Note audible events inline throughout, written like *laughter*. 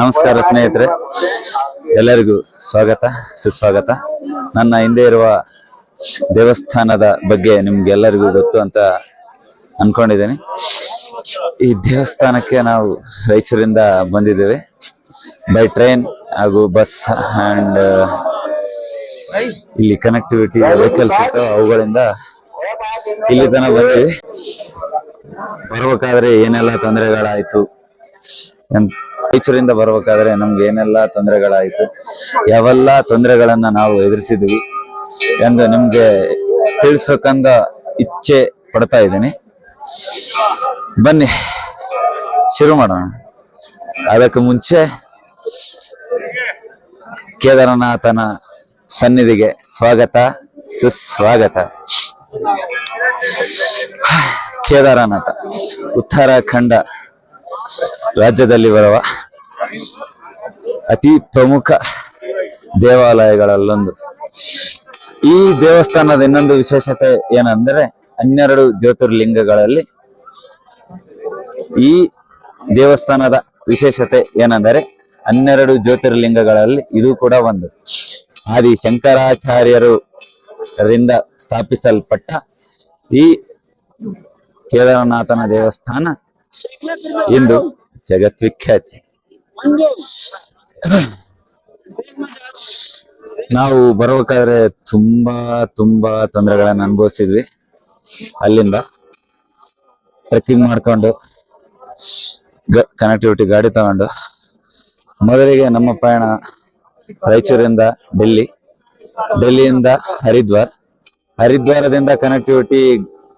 ನಮಸ್ಕಾರ ಸ್ನೇಹಿತರೆ. ಎಲ್ಲರಿಗೂ ಸ್ವಾಗತ ಸುಸ್ವಾಗತ. ನನ್ನ ಹಿಂದೆ ಇರುವ ದೇವಸ್ಥಾನದ ಬಗ್ಗೆ ನಿಮ್ಗೆಲ್ಲರಿಗೂ ಗೊತ್ತು ಅಂತ ಅನ್ಕೊಂಡಿದ್ದೀನಿ. ಈ ದೇವಸ್ಥಾನಕ್ಕೆ ನಾವು ರಾಯಚೂರಿಂದ ಬಂದಿದ್ದೇವೆ. ಬೈ ಟ್ರೈನ್ ಹಾಗೂ ಬಸ್ ಅಂಡ್ ಇಲ್ಲಿ ಕನೆಕ್ಟಿವಿಟಿ ವೆಹಿಕಲ್ಸ್ ಇತ್ತು ಅವುಗಳಿಂದ ಇಲ್ಲಿ ತನ ಬಂದಿವಿ ಬರ್ಬೇಕಾದ್ರೆ ಏನೆಲ್ಲ ತೊಂದರೆಗಳಾಯ್ತು ರಾಯಚೂರಿಂದ ಬರಬೇಕಾದ್ರೆ ನಮ್ಗೆ ಏನೆಲ್ಲ ತೊಂದರೆಗಳಾಯಿತು, ಯಾವೆಲ್ಲ ತೊಂದರೆಗಳನ್ನ ನಾವು ಎದುರಿಸಿದ್ವಿ ಎಂದು ನಿಮ್ಗೆ ತಿಳಿಸ್ಬೇಕಂದ ಇಚ್ಛೆ ಪಡ್ತಾ ಇದ್ದೀನಿ. ಬನ್ನಿ, ಶುರು ಮಾಡೋಣ. ಅದಕ್ಕೆ ಮುಂಚೆ ಕೇದಾರನಾಥನ ಸನ್ನಿಧಿಗೆ ಸ್ವಾಗತ, ಸುಸ್ವಾಗತ. ಕೇದಾರನಾಥ, ಉತ್ತರಾಖಂಡ ರಾಜ್ಯದಲ್ಲಿ ಬರುವ ಅತಿ ಪ್ರಮುಖ ದೇವಾಲಯಗಳಲ್ಲೊಂದು. ಈ ದೇವಸ್ಥಾನದ ಇನ್ನೊಂದು ವಿಶೇಷತೆ ಏನಂದ್ರೆ ಹನ್ನೆರಡು ಜ್ಯೋತಿರ್ಲಿಂಗಗಳಲ್ಲಿ ಈ ದೇವಸ್ಥಾನದ ವಿಶೇಷತೆ ಏನಂದರೆ ಹನ್ನೆರಡು ಜ್ಯೋತಿರ್ಲಿಂಗಗಳಲ್ಲಿ ಇದು ಕೂಡ ಒಂದು. ಆದಿ ಶಂಕರಾಚಾರ್ಯರು ರಿಂದ ಸ್ಥಾಪಿಸಲ್ಪಟ್ಟ ಈ ಕೇದಾರನಾಥನ ದೇವಸ್ಥಾನ ಇಂದು ಜಗದ್ವಿಖ್ಯಾತಿ. *coughs* ನಾವು ಬರ್ಬೇಕಾದ್ರೆ ತುಂಬಾ ತುಂಬಾ ತೊಂದರೆಗಳನ್ನ ಅನುಭವಿಸಿದ್ವಿ ಅಲ್ಲಿಂದ. ಟ್ರೆಕ್ಕಿಂಗ್ ಮಾಡ್ಕೊಂಡು ಕನೆಕ್ಟಿವಿಟಿ ಗಾಡಿ ತಗೊಂಡು. ಮೊದಲಿಗೆ ನಮ್ಮ ಪ್ರಯಾಣ ರಾಯಚೂರಿಂದ ಡೆಲ್ಲಿ, ಡೆಲ್ಲಿಯಿಂದ ಹರಿದ್ವಾರ್. ಹರಿದ್ವಾರದಿಂದ ಕನೆಕ್ಟಿವಿಟಿ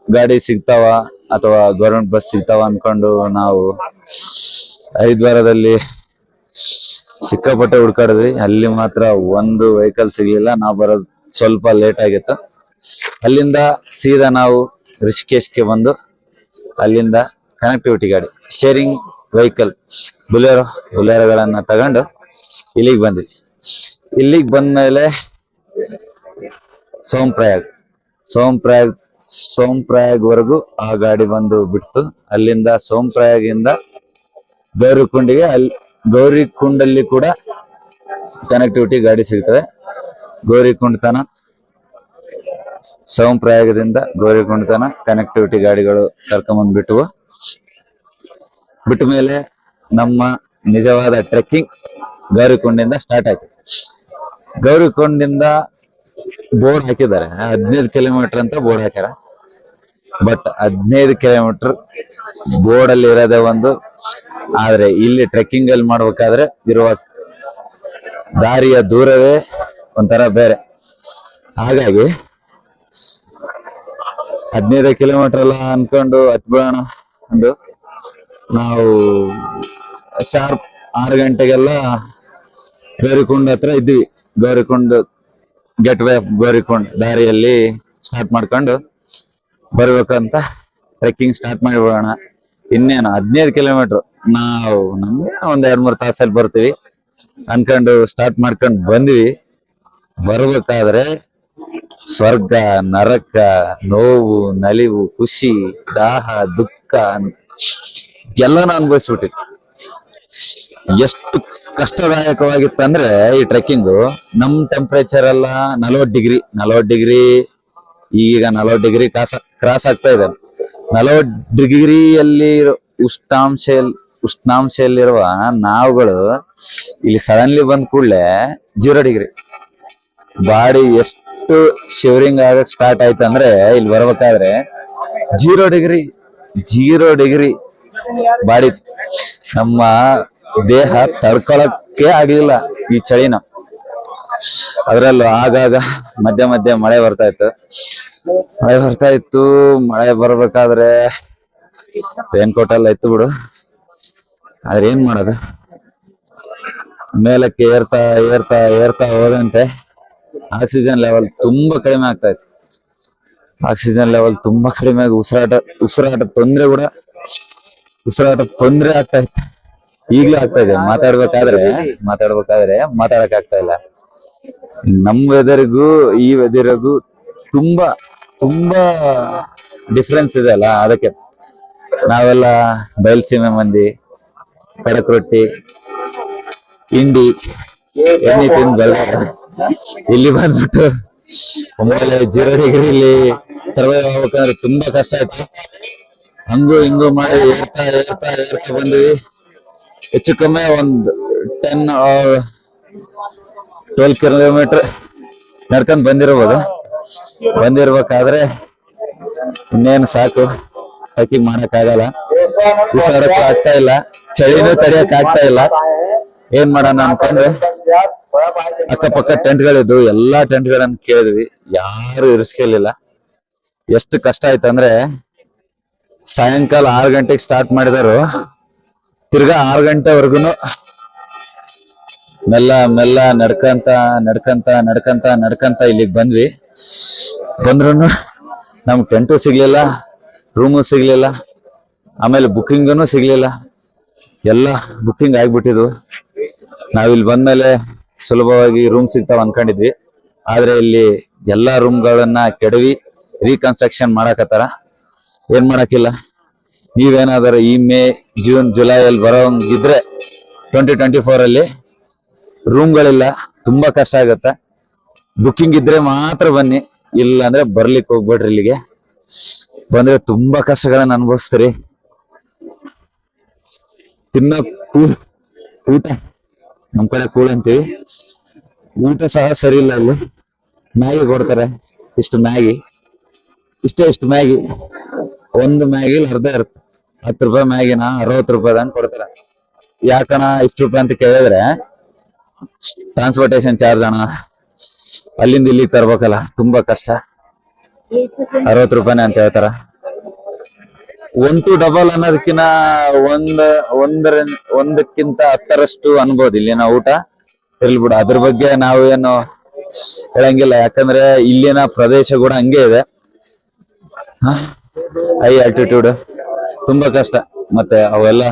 ಗಾಡಿ ಸಿಗ್ತಾವ ಅಥವಾ ಗೌರ್ಮೆಂಟ್ ಬಸ್ ಸಿಗ್ತಾವ ಅನ್ಕೊಂಡು ನಾವು ಹರಿದ್ವಾರದಲ್ಲಿ ಸಿಕ್ಕಾಪಟ್ಟೆ ಹುಡ್ಕಾಡಿದ್ವಿ. ಅಲ್ಲಿ ಮಾತ್ರ ಒಂದು ವೆಹಿಕಲ್ ಸಿಗ್ಲಿಲ್ಲ. ನಾವು ಬರೋದು ಸ್ವಲ್ಪ ಲೇಟ್ ಆಗಿತ್ತು. ಅಲ್ಲಿಂದ ಸೀದಾ ನಾವು ರಿಷಿಕೇಶ್ಗೆ ಬಂದು ಅಲ್ಲಿಂದ ಕನೆಕ್ಟಿವಿಟಿ ಗಾಡಿ ಶೇರಿಂಗ್ ವೆಹಿಕಲ್ ಬುಲೆರೋ, ಬುಲೆರೋಗಳನ್ನ ತಗೊಂಡು ಇಲ್ಲಿಗೆ ಬಂದ್ವಿ. ಇಲ್ಲಿಗೆ ಬಂದ್ಮೇಲೆ ಸೋಂಪ್ರಯಾಗ್ ಸೋಂಪ್ರಯಾಗ್ ಸೋಂಪ್ರಯಾಗ್ ವರೆಗೂ ಆ ಗಾಡಿ ಬಂದು ಬಿಡ್ತು. ಅಲ್ಲಿಂದ ಸೋಮಪ್ರಯಾಗಿಂದ ಬೇರುಕುಂಡಿಗೆ ಅಲ್ಲಿ ಗೌರಿಕುಂಡಲ್ಲಿ ಕೂಡ ಕನೆಕ್ಟಿವಿಟಿ ಗಾಡಿ ಸಿಗ್ತವೆ ಗೌರಿಕುಂಡ್ ತನ ಸಂಪ್ರಯೋಗದಿಂದ ಗೌರಿ ಕುಂಡತನ ಕನೆಕ್ಟಿವಿಟಿ ಗಾಡಿಗಳು ಕರ್ಕೊಂಬಂದ್ ಬಿಟ್ಟವು ಬಿಟ್ಟ ಮೇಲೆ ನಮ್ಮ ನಿಜವಾದ ಟ್ರೆಕ್ಕಿಂಗ್ ಗೌರಿಕುಂಡಿಂದ ಸ್ಟಾರ್ಟ್ ಆಯ್ತು. ಗೌರಿಕೊಂಡಿಂದ ಬೋರ್ಡ್ ಹಾಕಿದ್ದಾರೆ. ಹದಿನೈದು ಕಿಲೋಮೀಟರ್ ಅಂತ ಬೋರ್ಡ್ ಹಾಕ್ಯಾರ. ಬಟ್ ಹದಿನೈದು ಕಿಲೋಮೀಟರ್ ಬೋರ್ಡ್ ಅಲ್ಲಿ ಇರೋದೇ ಒಂದು ಆದ್ರೆ ಇಲ್ಲಿ ಟ್ರೆಕ್ಕಿಂಗ್ ಅಲ್ಲಿ ಮಾಡ್ಬೇಕಾದ್ರೆ ಇರುವ ದಾರಿಯ ದೂರವೇ ಒಂಥರ ಬೇರೆ. ಹಾಗಾಗಿ ಹದಿನೈದು ಕಿಲೋಮೀಟರ್ ಎಲ್ಲ ಅನ್ಕೊಂಡು ಹತ್ಬಿಡೋಣ ಅಂದು ನಾವು ಶಾರ್ಪ್ ಆರು ಗಂಟೆಗೆಲ್ಲ ಗೌರಿಕೊಂಡ್ ಹತ್ರ ಇದ್ವಿ ಗೌರಿಕೊಂಡ್ ಗೆಟ್ ವೇ ಗೌರಿಕೊಂಡ್ ದಾರಿಯಲ್ಲಿ ಸ್ಟಾರ್ಟ್ ಮಾಡ್ಕೊಂಡು ಬರ್ಬೇಕಂತ ಟ್ರೆಕ್ಕಿಂಗ್ ಸ್ಟಾರ್ಟ್ ಮಾಡಿಬಿಡೋಣ. ಇನ್ನೇನು ಹದಿನೈದು ಕಿಲೋಮೀಟರ್ ನಾವು ನಮ್ಗೆ ಒಂದ್ ಎರಡ್ ಮೂರ್ ತಾಸಲ್ಲಿ ಬರ್ತೀವಿ. ಅನ್ಕೊಂಡು ಸ್ಟಾರ್ಟ್ ಮಾಡ್ಕೊಂಡು ಬಂದ್ವಿ. ಬರ್ಬೇಕಾದ್ರೆ ಸ್ವರ್ಗ, ನರಕ, ನೋವು, ನಲಿವು, ಖುಷಿ, ದಾಹ, ದುಃಖ ಎಲ್ಲಾನು ಅನ್ಭವಿಸ್ಬಿಟ್ಟಿತ್ತು. ಎಷ್ಟು ಕಷ್ಟದಾಯಕವಾಗಿತ್ತಂದ್ರೆ ಈ ಟ್ರೆಕ್ಕಿಂಗ್ ನಮ್ ಟೆಂಪರೇಚರ್ ಎಲ್ಲ ನಲವತ್ ಡಿಗ್ರಿ ನಲವತ್ ಡಿಗ್ರಿ ಈಗ ನಲವತ್ ಡಿಗ್ರಿ ಕ್ರಾಸ್ ಕ್ರಾಸ್ ಆಗ್ತಾ ಇದೆ. ನಲವತ್ ಡಿಗ್ರಿಯಲ್ಲಿ ಉಷ್ಣಾಂಶ ಉಷ್ಣಾಂಶದಲ್ಲಿರುವ ನಾವುಗಳು ಇಲ್ಲಿ ಸಡನ್ಲಿ ಬಂದ ಕೂಡಲೇ ಜೀರೋ ಡಿಗ್ರಿ ಬಾಡಿ ಎಷ್ಟು ಶಿವರಿಂಗ್ ಆಗಕ್ ಸ್ಟಾರ್ಟ್ ಆಯ್ತು ಅಂದ್ರೆ ಇಲ್ಲಿ ಬರ್ಬೇಕಾದ್ರೆ zero degree zero degree body. ನಮ್ಮ ದೇಹ ತಡ್ಕೊಳಕ್ಕೆ ಆಗಿಲ್ಲ ಈ ಚಳಿನ. ಅದ್ರಲ್ಲೂ ಆಗಾಗ ಮಧ್ಯ ಮಧ್ಯ ಮಳೆ ಬರ್ತಾ ಇತ್ತು. ಮಳೆ ಬರ್ತಾ ಇತ್ತು, ಮಳೆ ಬರ್ಬೇಕಾದ್ರೆ ರೇನ್ಕೋಟ್ ಎಲ್ಲ ಇತ್ತು ಬಿಡು. ಆದ್ರೆ ಏನ್ ಮಾಡೋದು? ಮೇಲಕ್ಕೆ ಏರ್ತಾ ಏರ್ತಾ ಏರ್ತಾ ಹೋದಂತೆ ಆಕ್ಸಿಜನ್ ಲೆವೆಲ್ ತುಂಬಾ ಕಡಿಮೆ ಆಗ್ತಾ ಇತ್ತು. ಆಕ್ಸಿಜನ್ ಲೆವೆಲ್ ತುಂಬಾ ಕಡಿಮೆ ಆಗಿ ಉಸಿರಾಟ ಉಸಿರಾಟ ತೊಂದ್ರೆ ಕೂಡ ಉಸಿರಾಟ ತೊಂದ್ರೆ ಆಗ್ತಾ ಇತ್ತು. ಈಗ್ಲೂ ಆಗ್ತಾ ಇದೆ. ಮಾತಾಡ್ಬೇಕಾದ್ರೆ ಮಾತಾಡ್ಬೇಕಾದ್ರೆ ಮಾತಾಡಕ್ ಆಗ್ತಾ ಇಲ್ಲ. ನಮ್ ವೆದರ್ಗೂ ಈ ವೆದರ್ಗೂ ತುಂಬಾ ತುಂಬಾ ಡಿಫ್ರೆನ್ಸ್ ಇದೆ ಅಲ್ಲ? ಅದಕ್ಕೆ ನಾವೆಲ್ಲ ಬಯಲ್ಸೀಮೆ ಮಂದಿ ಕಡಕ್ ರೊಟ್ಟಿ ಹಿಂಡಿ, ಎಣ್ಣೆ ತಿಂದು ಇಲ್ಲಿ ಬಂದ್ಬಿಟ್ಟು ಆಮೇಲೆ ಜೀರೋ ಡಿಗ್ರಿಲಿ ಸರ್ವೈವ್ ಆಗ್ಬೇಕಂದ್ರೆ ತುಂಬಾ ಕಷ್ಟ ಆಯ್ತು. ಹಂಗು ಹಿಂಗು ಮಾಡಿ ಏರ್ತಾ ಏರ್ತಾ ಏರ್ತಾ ಬಂದ್ವಿ. ಹೆಚ್ಚು ಕಮ್ಮಿ ಒಂದ್ ಟೆನ್ ಟ್ವೆಲ್ ಕಿಲೋಮೀಟರ್ ನಡ್ಕೊಂಡ್ ಬಂದಿರ್ಬೋದು. ಬಂದಿರ್ಬೇಕಾದ್ರೆ ಇನ್ನೇನು ಸಾಕು. ಹೈಕಿಂಗ್ ಮಾಡಕ್ ಆಗಲ್ಲ ಆಗ್ತಾ ಇಲ್ಲ. ಚಳಿನೂ ತಡಿಯಕ್ ಆಗ್ತಾ ಇಲ್ಲ. ಏನ್ ಮಾಡೋಣ ಅನ್ಕೊಂಡ್ರೆ? ಅಕ್ಕಪಕ್ಕ ಟೆಂಟ್ಗಳಿದ್ವು, ಎಲ್ಲಾ ಟೆಂಟ್ಗಳನ್ನ ಕೇಳಿದ್ವಿ. ಯಾರು ಇರಿಸ್ಕೊಲಿಲ್ಲ ಎಷ್ಟು ಕಷ್ಟ ಆಯ್ತಂದ್ರೆ, ಸಾಯಂಕಾಲ ಆರು ಗಂಟೆಗೆ ಸ್ಟಾರ್ಟ್ ಮಾಡಿದಾರು ತಿರ್ಗಾ ಆರು ಗಂಟೆವರೆಗೂ ಮೆಲ್ಲ ಮೆಲ್ಲ ನಡ್ಕಂತ ನಡ್ಕಂತ ನಡ್ಕಂತ ನಡ್ಕಂತ ಇಲ್ಲಿಗೆ ಬಂದ್ವಿ. ಬಂದ್ರು ನಮ್ಗೆ ಟೆಂಟು ಸಿಗ್ಲಿಲ್ಲ ರೂಮು ಸಿಗ್ಲಿಲ್ಲ, ಆಮೇಲೆ ಬುಕ್ಕಿಂಗನು ಸಿಗ್ಲಿಲ್ಲ. ಎಲ್ಲ ಬುಕ್ಕಿಂಗ್ ಆಗ್ಬಿಟ್ಟಿದ್ವು ನಾವಿಲ್ಲಿ ಬಂದ್ಮೇಲೆ ಸುಲಭವಾಗಿ ರೂಮ್ ಸಿಗ್ತಾವ ಅನ್ಕೊಂಡಿದ್ವಿ. ಆದ್ರೆ ಇಲ್ಲಿ ಎಲ್ಲಾ ರೂಮ್ಗಳನ್ನ ಕೆಡವಿ ರೀಕನ್ಸ್ಟ್ರಕ್ಷನ್ ಮಾಡಾಕತ್ತಾರ. ಏನ್ ಮಾಡಕ್ಕಿಲ್ಲ ನೀವೇನಾದರೂ ಈ ಮೇ ಜೂನ್ ಜುಲೈ ಅಲ್ಲಿ ಬರೋಂಗಿದ್ರೆ ಟ್ವೆಂಟಿ ಟ್ವೆಂಟಿ ಫೋರ್ ಅಲ್ಲಿ ರೂಮ್ಗಳಿಲ್ಲ ತುಂಬಾ ಕಷ್ಟ ಆಗತ್ತೆ. ಬುಕ್ಕಿಂಗ್ ಇದ್ರೆ ಮಾತ್ರ ಬನ್ನಿ. ಇಲ್ಲ ಅಂದ್ರೆ ಬರ್ಲಿಕ್ಕೆ ಹೋಗ್ಬೇಡ್ರಿ ಇಲ್ಲಿಗೆ. ಬಂದ್ರೆ ತುಂಬಾ ಕಷ್ಟಗಳನ್ನ ಅನುಭವಿಸ್ತೀರಿ. ತಿನ್ನ ಕೂಲ್ ಊಟ. ನಮ್ ಕಡೆ ಕೂಲ್ ಅಂತೀವಿ. ಊಟ ಸಹ ಸರಿ ಇಲ್ಲ ಅಲ್ಲಿ. ಮ್ಯಾಗಿ ಕೊಡ್ತಾರೆ. ಇಷ್ಟು ಮ್ಯಾಗಿ. ಇಷ್ಟೇ ಇಷ್ಟು ಮ್ಯಾಗಿ. ಒಂದು ಮ್ಯಾಗಿ ಅರ್ಧ ಇರುತ್ತೆ ಹತ್ತು ರೂಪಾಯಿ ಮ್ಯಾಗಿನ, ಅರವತ್ತು ಅಂತ ಕೊಡ್ತಾರೆ. ಯಾಕಣ ಇಷ್ಟು ರೂಪಾಯಿ ಅಂತ ಕೇಳಿದ್ರೆ ಟ್ರಾನ್ಸ್ಪೋರ್ಟೇಶನ್ ಚಾರ್ಜ್ ಅಣ್ಣ, ಅಲ್ಲಿಂದ ಇಲ್ಲಿಗೆ ತರ್ಬೇಕಲ್ಲ, ತುಂಬಾ ಕಷ್ಟ. ಅರವತ್ತು ರೂಪಾಯಿನೇ ಅಂತ ಹೇಳ್ತಾರ. ಒನ್ ಟು ಡಬಲ್ ಅನ್ನೋದಕ್ಕಿಂತ ಒಂದ್, ಒಂದರ, ಒಂದಕ್ಕಿಂತ ಹತ್ತರಷ್ಟು ಅನ್ಬೋದು ಇಲ್ಲಿನ ಊಟ. ಇರ್ಲಿ ಬಿಡು, ಅದ್ರ ಬಗ್ಗೆ ನಾವು ಏನು ಹೇಳಂಗಿಲ್ಲ. ಯಾಕಂದ್ರೆ ಇಲ್ಲಿನ ಪ್ರದೇಶ ಕೂಡ ಹಂಗೆ ಇದೆ. ಹೈ? ಆಲ್ಟಿಟ್ಯೂಡ್ ತುಂಬಾ ಕಷ್ಟ. ಮತ್ತೆ ಅವೆಲ್ಲ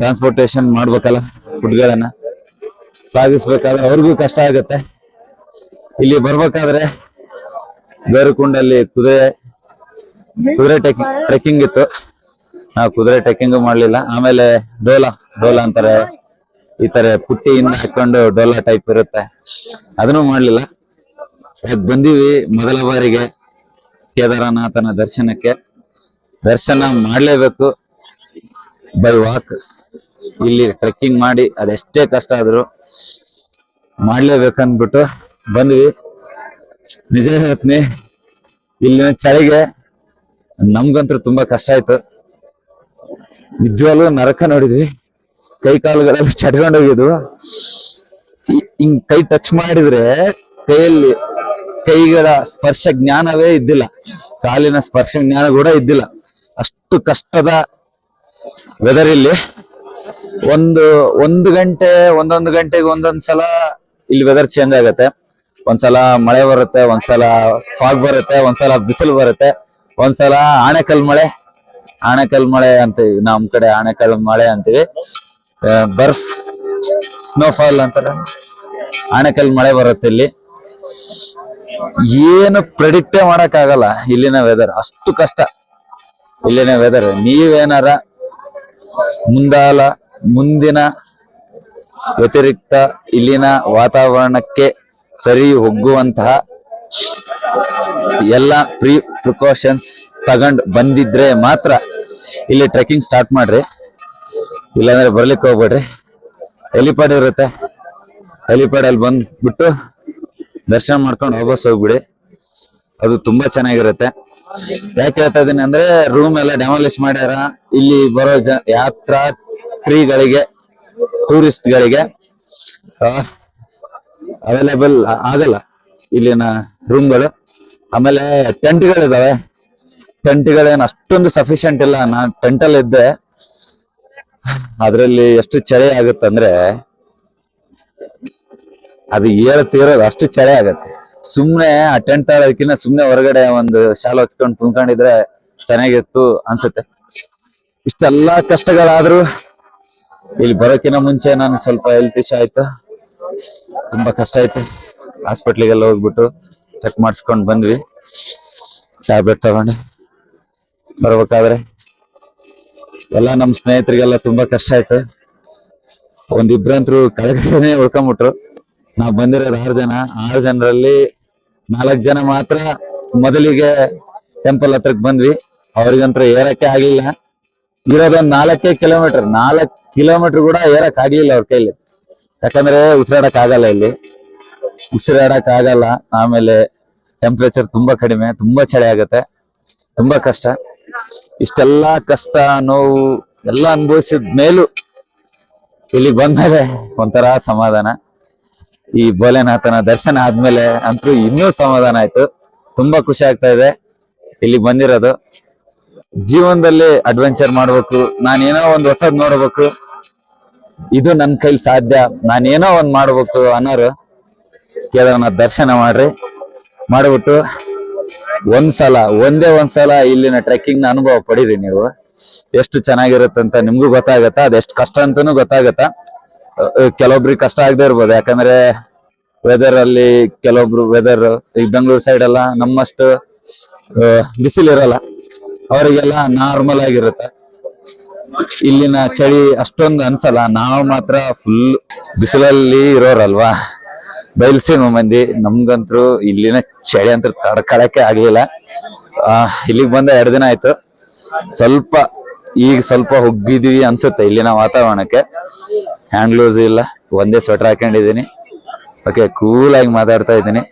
ಟ್ರಾನ್ಸ್ಪೋರ್ಟೇಶನ್ ಮಾಡ್ಬೇಕಲ್ಲ ಫುಡ್ಗಳನ್ನ ಸಾಗಿಸ್ಬೇಕಾದ್ರೆ ಅವ್ರಿಗೂ ಕಷ್ಟ ಆಗುತ್ತೆ. ಇಲ್ಲಿ ಬರ್ಬೇಕಾದ್ರೆ ಬೇರುಕುಂಡಲ್ಲಿ ಕುದುರೆ ಕುದುರೆ ಟ್ರೆಕ್ಕಿಂಗ್ ಇತ್ತು. ನಾವು ಕುದುರೆ ಟ್ರೆಕ್ಕಿಂಗ್ ಮಾಡ್ಲಿಲ್ಲ. ಆಮೇಲೆ ಡೋಲಾ ಡೋಲಾ ಅಂತಾರೆ. ಈ ತರ ಪುಟ್ಟಿಯಿಂದ ಹಾಕೊಂಡು ಡೋಲಾ ಟೈಪ್ ಇರುತ್ತೆ. ಅದನ್ನು ಮಾಡ್ಲಿಲ್ಲ. ಬಂದೀವಿ ಮೊದಲ ಬಾರಿಗೆ ಕೇದಾರನಾಥನ ದರ್ಶನಕ್ಕೆ. ದರ್ಶನ ಮಾಡ್ಲೇಬೇಕು. By walk. ಇಲ್ಲಿ ಟ್ರೆಕ್ಕಿಂಗ್ ಮಾಡಿ ಅದೆಷ್ಟೇ ಕಷ್ಟ ಆದ್ರೂ ಮಾಡ್ಲೇಬೇಕಂದ್ಬಿಟ್ಟು ಬಂದ್ವಿ. ನಿಜ ಹೇಳ್ತೀನಿ, ಇಲ್ಲಿನ ಚಳಿಗೆ ನಮ್ಗಂತೂ ತುಂಬಾ ಕಷ್ಟ ಆಯ್ತು. ನಿಜವಾಗ್ಲೂ ನರಕ ನೋಡಿದ್ವಿ. ಕೈ ಕಾಲುಗಳೆಲ್ಲ ಚಟ್ಕೊಂಡೋಗಿದ್ವು ಹಿಂಗ್ ಕೈ ಟಚ್ ಮಾಡಿದ್ರೆ ಕೈಯಲ್ಲಿ ಕೈಗಳ ಸ್ಪರ್ಶ ಜ್ಞಾನವೇ ಇದ್ದಿಲ್ಲ. ಕಾಲಿನ ಸ್ಪರ್ಶ ಜ್ಞಾನ ಕೂಡ ಇದ್ದಿಲ್ಲ. ಅಷ್ಟು ಕಷ್ಟದ ವೆದರ್ ಇಲ್ಲಿ. ಒಂದು ಒಂದು ಗಂಟೆ, ಒಂದೊಂದು ಗಂಟೆಗೆ ಒಂದೊಂದ್ ಸಲ ಇಲ್ಲಿ ವೆದರ್ ಚೇಂಜ್ ಆಗತ್ತೆ. ಒಂದ್ಸಲ ಮಳೆ ಬರುತ್ತೆ, ಒಂದ್ಸಲ ಫಾಗ್ ಬರುತ್ತೆ, ಒಂದ್ಸಲ ಬಿಸಿಲು ಬರುತ್ತೆ. ಒಂದ್ಸಲ ಆಣೆಕಲ್ ಮಳೆ ಆಣೆಕಲ್ ಮಳೆ ಅಂತೀವಿ. ನಮ್ ಕಡೆ ಆಣೆಕಲ್ ಮಳೆ ಅಂತೀವಿ. ಬರ್ಫ್ ಸ್ನೋಫಾಲ್ ಅಂತಾರೆ. ಆಣೆಕಲ್ ಮಳೆ ಬರುತ್ತೆ ಇಲ್ಲಿ. ಏನು ಪ್ರೆಡಿಕ್ಟೇ ಮಾಡಕ್ ಆಗಲ್ಲ ಇಲ್ಲಿನ ವೆದರ್ ಅಷ್ಟು ಕಷ್ಟ ಇಲ್ಲಿನ ವೆದರ್ ನೀವೇನಾರ ಮುಂದಾಲ, ಮುಂದಿನ ವ್ಯತಿರಿಕ್ತ ಇಲ್ಲಿನ ವಾತಾವರಣಕ್ಕೆ ಸರಿ ಒಗ್ಗುವಂತಹ ಎಲ್ಲ ಪ್ರೀ ಪ್ರಿಕಾಷನ್ಸ್ ತಗೊಂಡ್ ಬಂದಿದ್ರೆ ಮಾತ್ರ ಇಲ್ಲಿ ಟ್ರೆಕ್ಕಿಂಗ್ ಸ್ಟಾರ್ಟ್ ಮಾಡ್ರಿ. ಇಲ್ಲಾಂದ್ರೆ ಬರ್ಲಿಕ್ಕೆ ಹೋಗ್ಬೇಡ್ರಿ. ಹೆಲಿಪ್ಯಾಡ್ ಇರುತ್ತೆ. ಹೆಲಿಪ್ಯಾಡ್ ಅಲ್ಲಿ ಬಂದ್ಬಿಟ್ಟು ದರ್ಶನ ಮಾಡ್ಕೊಂಡು ವಾಪಸ್ ಹೋಗ್ಬಿಡಿ. ಅದು ತುಂಬಾ ಚೆನ್ನಾಗಿರುತ್ತೆ. ಯಾಕೆ ಹೇಳ್ತಾ ಇದೀನಿ ಅಂದ್ರೆ ರೂಮ್ ಎಲ್ಲ ಡೆಮಾಲಿಶ್ ಮಾಡ್ಯಾರ. ಇಲ್ಲಿ ಬರೋ ಜ ಯಾತ್ರಾತ್ರಿಗಳಿಗೆ ಟೂರಿಸ್ಟ್ ಗಳಿಗೆ ಅವೈಲೇಬಲ್ ಆಗಲ್ಲ. ಇಲ್ಲಿನ ರೂಮ್ಗಳು ಆಮೇಲೆ ಟೆಂಟ್ಗಳಿದಾವೆ ಟೆಂಟ್ಗಳೇನು ಅಷ್ಟೊಂದು ಸಫಿಶಿಯಂಟ್ ಇಲ್ಲ. ನಾನ್ ಟೆಂಟ್ ಅಲ್ಲಿ ಇದ್ದೆ. ಅದ್ರಲ್ಲಿ ಎಷ್ಟು ಚಳಿ ಆಗುತ್ತಂದ್ರೆ, ಅದು ಏಳ್ತಿರೋದು ಅಷ್ಟು ಚಳಿ ಆಗತ್ತೆ. ಸುಮ್ನೆ ಆ ಟೆಂಟ್ ತಗೊಳ್ಳೋದಕ್ಕಿಂತ ಸುಮ್ನೆ ಹೊರಗಡೆ ಒಂದು ಶಾಲು ಹೊಚ್ಕೊಂಡು ಕುಂತ್ಕೊಂಡಿದ್ರೆ ಚೆನ್ನಾಗಿತ್ತು ಅನ್ಸುತ್ತೆ. ಇಷ್ಟೆಲ್ಲಾ ಕಷ್ಟಗಳಾದ್ರೂ ಇಲ್ಲಿ ಬರೋಕಿನ ಮುಂಚೆ ನಾನು ಸ್ವಲ್ಪ ಹೆಲ್ತ್ ಇಶ್ಯೂ ಆಯ್ತು. ತುಂಬಾ ಕಷ್ಟ ಆಯ್ತು. ಹಾಸ್ಪಿಟ್ಲಿಗೆಲ್ಲ ಹೋಗ್ಬಿಟ್ಟು. ಚೆಕ್ ಮಾಡಿಸ್ಕೊಂಡು ಬಂದ್ವಿ. ಟ್ಯಾಬ್ಲೆಟ್ ತಗೊಂಡು. ಬರ್ಬೇಕಾದ್ರೆ ಎಲ್ಲ ನಮ್ಮ ಸ್ನೇಹಿತರಿಗೆಲ್ಲ ತುಂಬಾ ಕಷ್ಟ ಆಯ್ತು. ಒಂದಿಬ್ರಂತರು ಕೆಳಗಡೆನೆ ಉಳ್ಕೊಂಬಿಟ್ರು. ನಾವು ಬಂದಿರೋದು ಆರು ಜನ. ಆರು ಜನರಲ್ಲಿ ನಾಲ್ಕು ಜನ ಮಾತ್ರ ಮೊದಲಿಗೆ ಟೆಂಪಲ್ ಹತ್ರಕ್ಕೆ ಬಂದ್ವಿ. ಅವ್ರಿಗಂತ್ರ ಏರಕ್ಕೆ ಆಗ್ಲಿಲ್ಲ. ಇರೋದೊಂದ್ ನಾಲ್ಕೇ ಕಿಲೋಮೀಟರ್ ನಾಲ್ಕು ಕಿಲೋಮೀಟರ್ ಕೂಡ ಏರಕ್ ಆಗ್ಲಿಲ್ಲ ಅವ್ರ ಕೈಲಿ. ಯಾಕಂದ್ರೆ ಉಸಿರಾಡಕ್ ಆಗಲ್ಲ ಇಲ್ಲಿ. ಉಸಿರಾಡಕ್ ಆಗಲ್ಲ, ಆಮೇಲೆ ಟೆಂಪರೇಚರ್ ತುಂಬಾ ಕಡಿಮೆ, ತುಂಬಾ ಚಳಿ ಆಗತ್ತೆ, ತುಂಬಾ ಕಷ್ಟ. ಇಷ್ಟೆಲ್ಲಾ ಕಷ್ಟ, ನೋವು ಎಲ್ಲ ಅನುಭವಿಸಿದ ಮೇಲೂ ಇಲ್ಲಿಗೆ ಬಂದ್ಮೇಲೆ ಒಂಥರ ಸಮಾಧಾನ. ಈ ಭೋಲೆನಾಥನ ದರ್ಶನ ಆದ್ಮೇಲೆ ಅಂತೂ ಇನ್ನೂ ಸಮಾಧಾನ ಆಯ್ತು. ತುಂಬಾ ಖುಷಿ ಆಗ್ತಾ ಇದೆ ಇಲ್ಲಿ ಬಂದಿರೋದು. ಜೀವನದಲ್ಲಿ ಅಡ್ವೆಂಚರ್ ಮಾಡ್ಬೇಕು, ನಾನೇನೋ ಒಂದ್ ಹೊಸದ್ ನೋಡ್ಬೇಕು. ಇದು ನನ್ ಕೈಲಿ ಸಾಧ್ಯ, ನಾನೇನೋ ಒಂದ್ ಮಾಡ್ಬೇಕು ಅನ್ನೋರು ಕೇದಾರನಾಥ್ ದರ್ಶನ ಮಾಡ್ರಿ. ಮಾಡಿಬಿಟ್ಟು ಒಂದ್ಸಲ, ಒಂದೇ ಒಂದ್ಸಲ ಇಲ್ಲಿನ ಟ್ರೆಕ್ಕಿಂಗ್ನ ಅನುಭವ ಪಡೀರಿ ನೀವು. ಎಷ್ಟು ಚೆನ್ನಾಗಿರುತ್ತಂತ ನಿಮ್ಗೂ ಗೊತ್ತಾಗತ್ತ? ಅದೆಷ್ಟು ಕಷ್ಟ ಅಂತಾನು ಗೊತ್ತಾಗತ್ತ? ಕೆಲವೊಬ್ರಿಗೆ ಕಷ್ಟ ಆಗದೆ ಇರ್ಬೋದು. ಯಾಕಂದ್ರೆ ವೆದರ್ ಅಲ್ಲಿ ಕೆಲವೊಬ್ರು ವೆದರ್ ಈ ಬೆಂಗಳೂರು ಸೈಡ್ ಎಲ್ಲ ನಮ್ಮಷ್ಟು ಬಿಸಿಲು ಇರಲ್ಲ ಅವರಿಗೆಲ್ಲ ನಾರ್ಮಲ್ ಆಗಿರುತ್ತೆ. ಇಲ್ಲಿನ ಚಳಿ ಅಷ್ಟೊಂದು ಅನ್ಸಲ್ಲ. ನಾವು ಮಾತ್ರ ಫುಲ್ ಬಿಸಿಲಲ್ಲಿ ಇರೋರಲ್ವಾ? ಬಯಲ್ಸೀಮೆ ಮಂದಿ ನಮ್ಗಂತೂ ಇಲ್ಲಿನ ಚಳಿ ಅಂತ ತಡ್ಕೊಳಕ್ಕೆ ಆಗ್ಲಿಲ್ಲ. ಇಲ್ಲಿಗೆ ಬಂದ ಎರಡು ದಿನ ಆಯ್ತು. ಸ್ವಲ್ಪ, ಈಗ ಸ್ವಲ್ಪ ಹೊಗ್ಗಿದೀವಿ ಅನ್ಸುತ್ತೆ ಇಲ್ಲಿನ ವಾತಾವರಣಕ್ಕೆ. ಹ್ಯಾಂಡ್ ಗ್ಲೌಸ್ ಇಲ್ಲ. ಒಂದೇ ಸ್ವೆಟರ್ ಹಾಕೊಂಡಿದ್ದೀನಿ. ಓಕೆ ಕೂಲ್ ಆಗಿ ಮಾತಾಡ್ತಾ ಇದ್ದೀನಿ.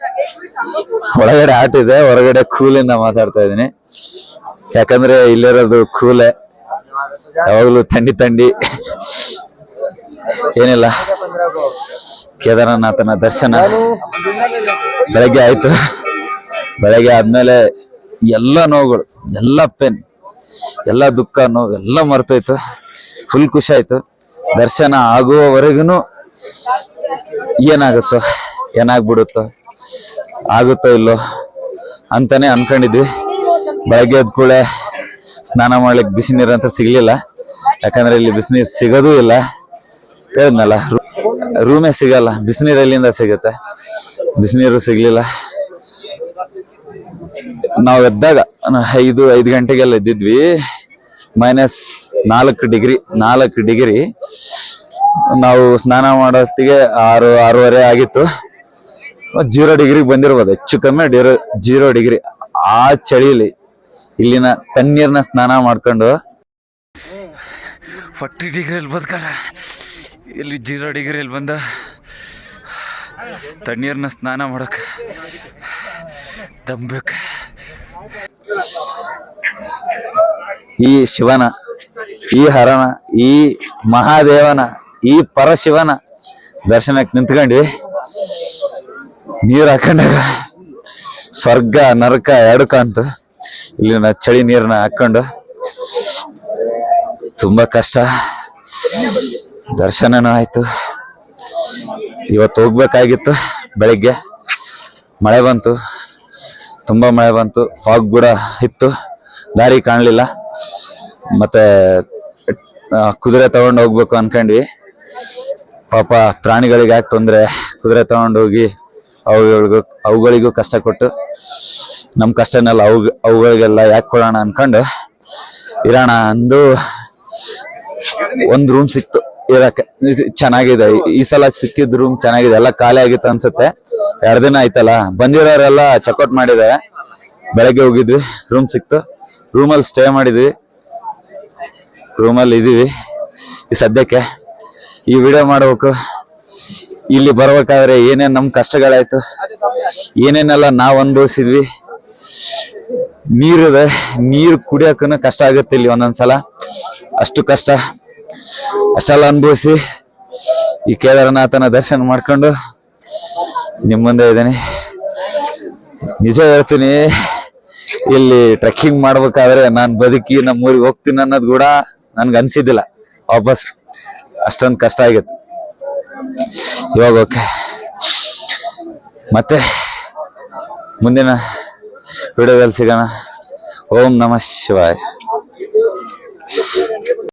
ಒಳಗಡೆ ಆಟ ಇದೆ, ಹೊರಗಡೆ ಕೂಲಿಂದ ಮಾತಾಡ್ತಾ ಇದ್ದೀನಿ. ಯಾಕಂದ್ರೆ ಇಲ್ಲಿರೋದು ಕೂಲೆ ಯಾವಾಗಲೂ ಥಂಡಿ ಥಂಡಿ. ಏನಿಲ್ಲ. ಕೇದಾರನಾಥನ ದರ್ಶನ ಬೆಳಗ್ಗೆ ಆಯ್ತು. ಬೆಳಗ್ಗೆ ಆದ್ಮೇಲೆ ಎಲ್ಲ ನೋವುಗಳು, ಎಲ್ಲ ಪೆನ್ ಎಲ್ಲ ದುಃಖ, ನೋವು ಎಲ್ಲ ಮರ್ತೋಯ್ತು. ಫುಲ್ ಖುಷಿ ಆಯ್ತು. ದರ್ಶನ ಆಗುವವರೆಗೂ ಏನಾಗುತ್ತೋ, ಏನಾಗ್ಬಿಡುತ್ತೋ, ಆಗುತ್ತೋ ಇಲ್ಲೋ ಅಂತಾನೆ ಅನ್ಕೊಂಡಿದ್ವಿ. ಬೆಳಗ್ಗೆ ಎದ್ದ ಕೂಡಲೇ ಸ್ನಾನ ಮಾಡ್ಲಿಕ್ಕೆ ಬಿಸಿ ನೀರು ಅಂತ ಸಿಗ್ಲಿಲ್ಲ. ಯಾಕಂದ್ರೆ ಇಲ್ಲಿ ಬಿಸಿನೀರು ಸಿಗೋದೂ ಇಲ್ಲ. ಹೇಳಿದ್ನಲ್ಲ ರೂಮೇ ಸಿಗಲ್ಲ ಬಿಸಿನೀರು ಎಲ್ಲಿಂದ ಸಿಗುತ್ತೆ. ಬಿಸಿನೀರು ಸಿಗ್ಲಿಲ್ಲ. ನಾವು ಎದ್ದಾಗ ಐದು ಐದು ಗಂಟೆಗೆಲ್ಲ ಎದ್ದಿದ್ವಿ. ಮೈನಸ್ ನಾಲ್ಕು ಡಿಗ್ರಿ ನಾಲ್ಕು ಡಿಗ್ರಿ. ನಾವು ಸ್ನಾನ ಮಾಡೋತ್ತಿಗೆ ಆರು, ಆರೂವರೆ ಆಗಿತ್ತು. ಜೀರೋ ಡಿಗ್ರಿಗೆ ಬಂದಿರ್ಬೋದು, ಹೆಚ್ಚು ಕಮ್ಮಿ ಡಿರೋ, ಜೀರೋ ಡಿಗ್ರಿ. ಆ ಚಳಿಲಿ ಇಲ್ಲಿನ ತಣ್ಣೀರ್ನ ಸ್ನಾನ ಮಾಡ್ಕೊಂಡು. ಫಾರ್ಟಿ ಡಿಗ್ರಿಯಲ್ಲಿ ಬದುಕಾರ ಇಲ್ಲಿ ಜೀರೋ ಡಿಗ್ರಿಯಲ್ಲಿ ಬಂದ ತಣ್ಣೀರನ್ನ ಸ್ನಾನ ಮಾಡೋಕೆ ತಂಬೇಕು ಈ ಶಿವನ, ಈ ಹರನ, ಈ ಮಹಾದೇವನ, ಈ ಪರಶಿವನ ದರ್ಶನಕ್ಕೆ ನಿಂತ್ಕೊಂಡ್ವಿ. ನೀರು ಹಾಕೊಂಡಾಗ ಸ್ವರ್ಗ, ನರಕ ಎರಡು ಇಲ್ಲಿ ಇಲ್ಲಿನ ಚಳಿ ನೀರನ್ನ ಹಾಕೊಂಡು ತುಂಬಾ ಕಷ್ಟ. ದರ್ಶನನೂ ಆಯಿತು. ಇವತ್ತು ಹೋಗ್ಬೇಕಾಗಿತ್ತು ಬೆಳಿಗ್ಗೆ. ಮಳೆ ಬಂತು. ತುಂಬಾ ಮಳೆ ಬಂತು. ಫಾಗ್ ಕೂಡ ಇತ್ತು. ದಾರಿ ಕಾಣಲಿಲ್ಲ. ಮತ್ತೆ ಕುದುರೆ ತಗೊಂಡು ಹೋಗ್ಬೇಕು ಅನ್ಕೊಂಡ್ವಿ. ಪಾಪ ಪ್ರಾಣಿಗಳಿಗೆ ಯಾಕೆ ತೊಂದರೆ? ಕುದುರೆ ತಗೊಂಡು ಹೋಗಿ ಅವುಗಳಿಗೂ ಅವುಗಳಿಗೂ ಕಷ್ಟ ಕೊಟ್ಟು ನಮ್ಮ ಕಷ್ಟನೆಲ್ಲ ಅವು, ಅವುಗಳಿಗೆಲ್ಲ ಯಾಕೆ ಕೊಡೋಣ ಅನ್ಕೊಂಡು, ಇರೋಣ ಅಂದು ಒಂದು ರೂಮ್ ಸಿಕ್ತು. ಇರಕ್ಕೆ. ಚೆನ್ನಾಗಿದೆ. ಈ- ಸಲ ಸಿಕ್ಕಿದ್ ರೂಮ್ ಚೆನ್ನಾಗಿದೆ. ಎಲ್ಲ ಖಾಲಿ ಆಗಿತ್ತು ಅನ್ಸುತ್ತೆ. ಎರಡ್ ದಿನ ಆಯ್ತಲ್ಲ? ಬಂದಿರೋರೆಲ್ಲ ಚೆಕ್ಔಟ್ ಮಾಡಿದ್ದಾರೆ. ಬೆಳಗ್ಗೆ ಹೋಗಿದ್ವಿ. ರೂಮ್ ಸಿಕ್ತು. ರೂಮಲ್ಲಿ ಸ್ಟೇ ಮಾಡಿದ್ವಿ. ರೂಮಲ್ಲಿ ಇದೀವಿ ಈ ಸದ್ಯಕ್ಕೆ ಈ ವಿಡಿಯೋ ಮಾಡ್ಬೇಕು. ಇಲ್ಲಿ ಬರ್ಬೇಕಾದ್ರೆ ಏನೇನ್ ನಮ್ ಕಷ್ಟಗಳಾಯ್ತು, ಏನೇನೆಲ್ಲ ನಾವ್ ಅನುಭವಿಸಿದ್ವಿ. ನೀರಿದೆ. ನೀರು ಕುಡಿಯೋಕನು ಕಷ್ಟ ಆಗುತ್ತೆ ಇಲ್ಲಿ ಒಂದೊಂದ್ಸಲ. ಅಷ್ಟು ಕಷ್ಟ. ಅಷ್ಟೆಲ್ಲ ಅನುಭವಿಸಿ ಈ ಕೇದಾರನಾಥನ ದರ್ಶನ ಮಾಡ್ಕೊಂಡು ನಿಮ್ಮ ಮುಂದೆ ಇದ್ದೀನಿ. ನಿಜ ಹೇಳ್ತೀನಿ, ಇಲ್ಲಿ ಟ್ರೆಕ್ಕಿಂಗ್ ಮಾಡ್ಬೇಕಾದ್ರೆ ನಾನು ಬದುಕಿ ನಮ್ಮೂರಿಗೆ ಹೋಗ್ತೀನಿ ಅನ್ನೋದು ಕೂಡ ನನ್ಗೆ ಅನಿಸಿದ್ದಿಲ್ಲ. ವಾಪಸ್ ಅಷ್ಟೊಂದು ಕಷ್ಟ ಆಗಿತ್ತು. ಇವಾಗ ಓಕೆ. ಮತ್ತೆ ಮುಂದಿನ ವಿಡಿಯೋದಲ್ಲಿ ಸಿಗೋಣ. ಓಂ ನಮಃ ಶಿವಾಯ.